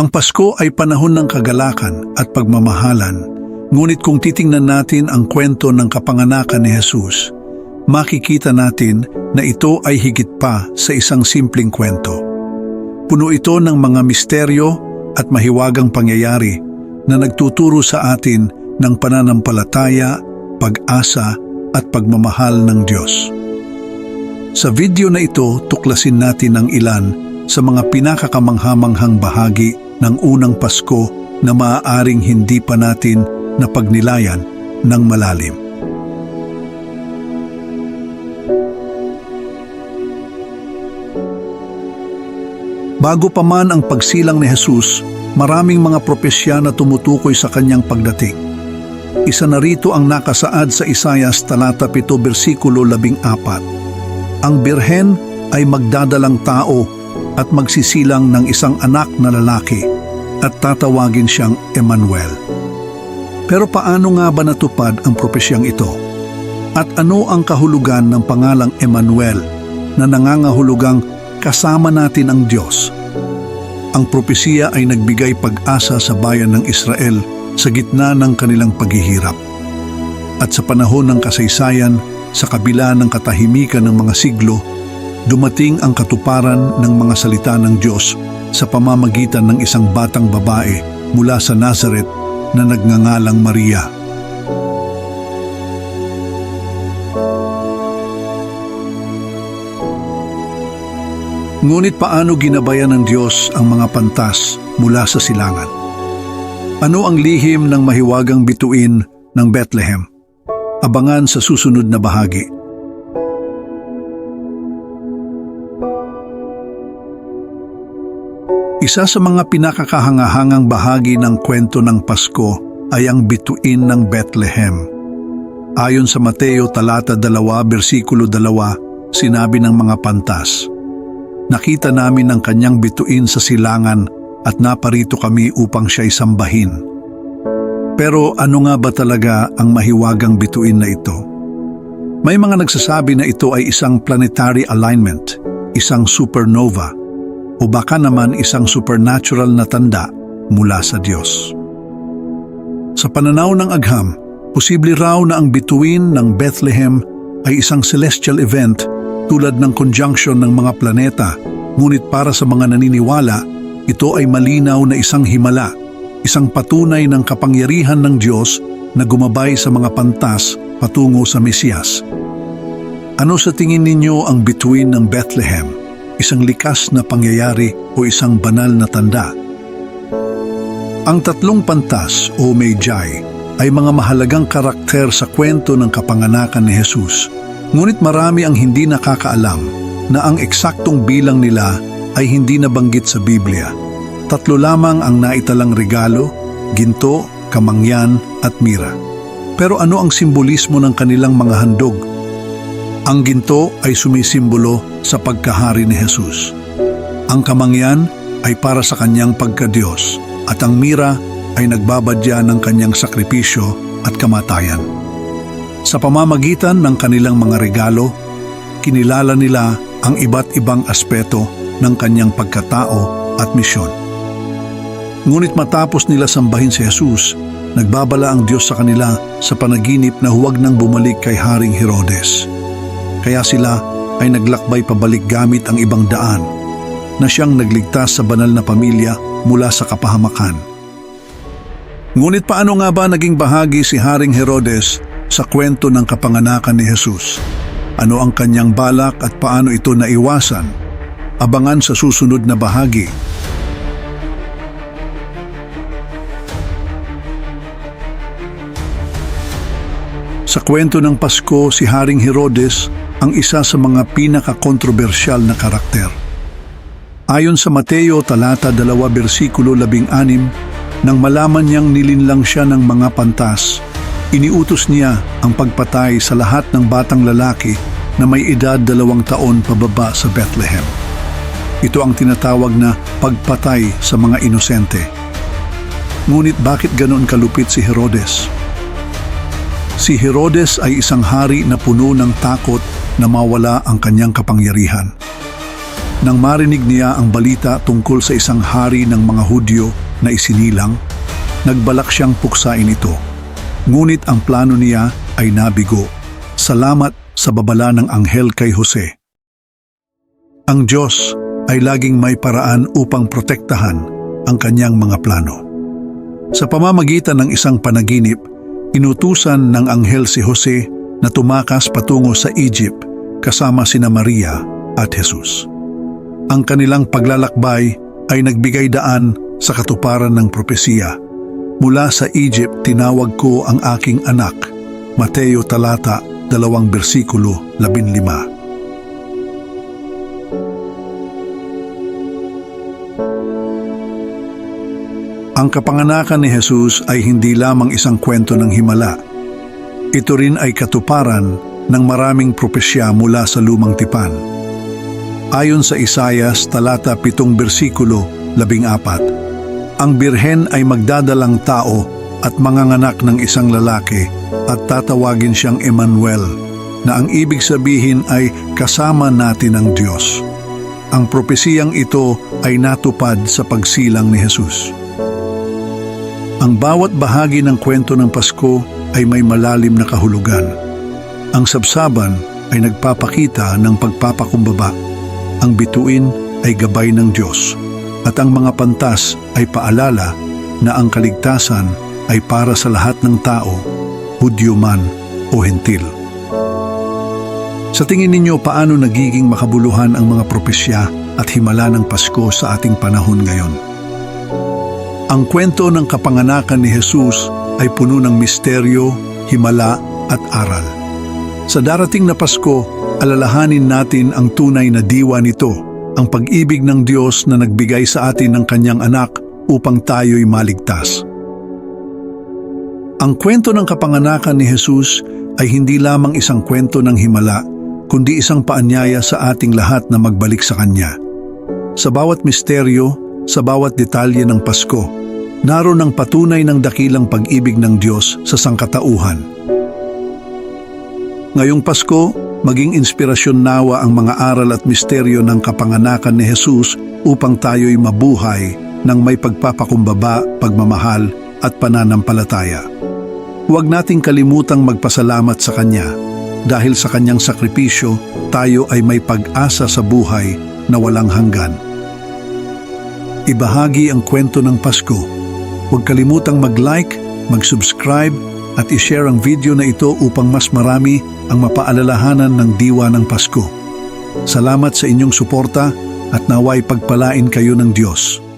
Ang Pasko ay panahon ng kagalakan at pagmamahalan, ngunit kung titingnan natin ang kwento ng kapanganakan ni Jesus, makikita natin na ito ay higit pa sa isang simpleng kwento. Puno ito ng mga misteryo at mahiwagang pangyayari na nagtuturo sa atin ng pananampalataya, pag-asa at pagmamahal ng Diyos. Sa video na ito, tuklasin natin ang ilan sa mga pinakakamanghamanghang bahagi ng unang Pasko na maaaring hindi pa natin napagnilayan ng malalim. Bago pa man ang pagsilang ni Jesus, maraming mga propesya na tumutukoy sa kanyang pagdating. Isa na rito ang nakasaad sa Isayas talata 7 bersikulo 14. Ang birhen ay magdadalang tao at magsisilang ng isang anak na lalaki at tatawagin siyang Emmanuel. Pero paano nga ba natupad ang propesyang ito? At ano ang kahulugan ng pangalang Emmanuel na nangangahulugang kasama natin ang Diyos? Ang propesiya ay nagbigay pag-asa sa bayan ng Israel sa gitna ng kanilang paghihirap. At sa panahon ng kasaysayan, sa kabila ng katahimikan ng mga siglo, dumating ang katuparan ng mga salita ng Diyos sa pamamagitan ng isang batang babae mula sa Nazareth na nagngangalang Maria. Ngunit paano ginabayan ng Diyos ang mga pantas mula sa silangan? Ano ang lihim ng mahiwagang bituin ng Bethlehem? Abangan sa susunod na bahagi. Isa sa mga pinakakahangahangang bahagi ng kwento ng Pasko ay ang bituin ng Bethlehem. Ayon sa Mateo talata 2 bersikulo 2, sinabi ng mga pantas, Nakita namin ang kanyang bituin sa silangan at naparito kami upang siya'y sambahin. Pero ano nga ba talaga ang mahiwagang bituin na ito? May mga nagsasabi na ito ay isang planetary alignment, isang supernova, o baka naman isang supernatural na tanda mula sa Diyos. Sa pananaw ng agham, posible raw na ang bituin ng Bethlehem ay isang celestial event tulad ng conjunction ng mga planeta, ngunit para sa mga naniniwala, ito ay malinaw na isang himala, isang patunay ng kapangyarihan ng Diyos na gumabay sa mga pantas patungo sa Mesiyas. Ano sa tingin ninyo ang bituin ng Bethlehem? Isang likas na pangyayari o isang banal na tanda? Ang tatlong pantas o Magi ay mga mahalagang karakter sa kwento ng kapanganakan ni Jesus. Ngunit marami ang hindi nakakaalam na ang eksaktong bilang nila ay hindi nabanggit sa Biblia. Tatlo lamang ang naitalang regalo, ginto, kamangyan at mira. Pero ano ang simbolismo ng kanilang mga handog? Ang ginto ay sumisimbolo sa pagkahari ni Jesus. Ang kamangyan ay para sa kanyang pagkadiyos at ang mira ay nagbabadya ng kanyang sakripisyo at kamatayan. Sa pamamagitan ng kanilang mga regalo, kinilala nila ang iba't ibang aspeto ng kanyang pagkatao at misyon. Ngunit matapos nila sambahin si Jesus, nagbabala ang Diyos sa kanila sa panaginip na huwag nang bumalik kay Haring Herodes. Kaya sila ay naglakbay pabalik gamit ang ibang daan na siyang nagligtas sa banal na pamilya mula sa kapahamakan. Ngunit paano nga ba naging bahagi si Haring Herodes sa kwento ng kapanganakan ni Jesus? Ano ang kanyang balak at paano ito naiwasan? Abangan sa susunod na bahagi. Sa kwento ng Pasko, si Haring Herodes ang isa sa mga pinaka-kontrobersyal na karakter. Ayon sa Mateo talata 2 bersikulo 16, nang malaman niyang nilinlang siya ng mga pantas, iniutos niya ang pagpatay sa lahat ng batang lalaki na may edad dalawang taon pababa sa Bethlehem. Ito ang tinatawag na pagpatay sa mga inosente. Ngunit bakit ganoon kalupit si Herodes? Si Herodes ay isang hari na puno ng takot na mawala ang kanyang kapangyarihan. Nang marinig niya ang balita tungkol sa isang hari ng mga Hudyo na isinilang, nagbalak siyang puksain ito. Ngunit ang plano niya ay nabigo. Salamat sa babala ng anghel kay Jose. Ang Diyos ay laging may paraan upang protektahan ang kanyang mga plano. Sa pamamagitan ng isang panaginip, Inutusan ng anghel si Jose na tumakas patungo sa Egypt kasama sina Maria at Jesus. Ang kanilang paglalakbay ay nagbigay daan sa katuparan ng propesiya. Mula sa Egypt tinawag ko ang aking anak. Mateo talata 2 bersikulo 15. Ang kapanganakan ni Jesus ay hindi lamang isang kwento ng himala. Ito rin ay katuparan ng maraming propesya mula sa lumang tipan. Ayon sa Isayas talata 7 bersikulo 14, ang birhen ay magdadalang tao at manganganak ng isang lalaki at tatawagin siyang Emmanuel na ang ibig sabihin ay kasama natin ang Diyos. Ang propesiyang ito ay natupad sa pagsilang ni Jesus. Ang bawat bahagi ng kwento ng Pasko ay may malalim na kahulugan. Ang sabsaban ay nagpapakita ng pagpapakumbaba. Ang bituin ay gabay ng Diyos. At ang mga pantas ay paalala na ang kaligtasan ay para sa lahat ng tao, Hudyo man o Hentil. Sa tingin ninyo paano nagiging makabuluhan ang mga propesya at himala ng Pasko sa ating panahon ngayon? Ang kwento ng kapanganakan ni Jesus ay puno ng misteryo, himala at aral. Sa darating na Pasko, alalahanin natin ang tunay na diwa nito, ang pag-ibig ng Diyos na nagbigay sa atin ng kanyang anak upang tayo'y maligtas. Ang kwento ng kapanganakan ni Jesus ay hindi lamang isang kwento ng himala, kundi isang paanyaya sa ating lahat na magbalik sa Kanya. Sa bawat misteryo, sa bawat detalye ng Pasko, naroon ang patunay ng dakilang pag-ibig ng Diyos sa sangkatauhan. Ngayong Pasko, maging inspirasyon nawa ang mga aral at misteryo ng kapanganakan ni Jesus upang tayo'y mabuhay ng may pagpapakumbaba, pagmamahal at pananampalataya. Huwag nating kalimutang magpasalamat sa Kanya dahil sa Kanyang sakripisyo tayo ay may pag-asa sa buhay na walang hanggan. Ibahagi ang kwento ng Pasko. Huwag kalimutang mag-like, mag-subscribe at i-share ang video na ito upang mas marami ang mapaalalahanan ng diwa ng Pasko. Salamat sa inyong suporta at naway pagpalain kayo ng Diyos.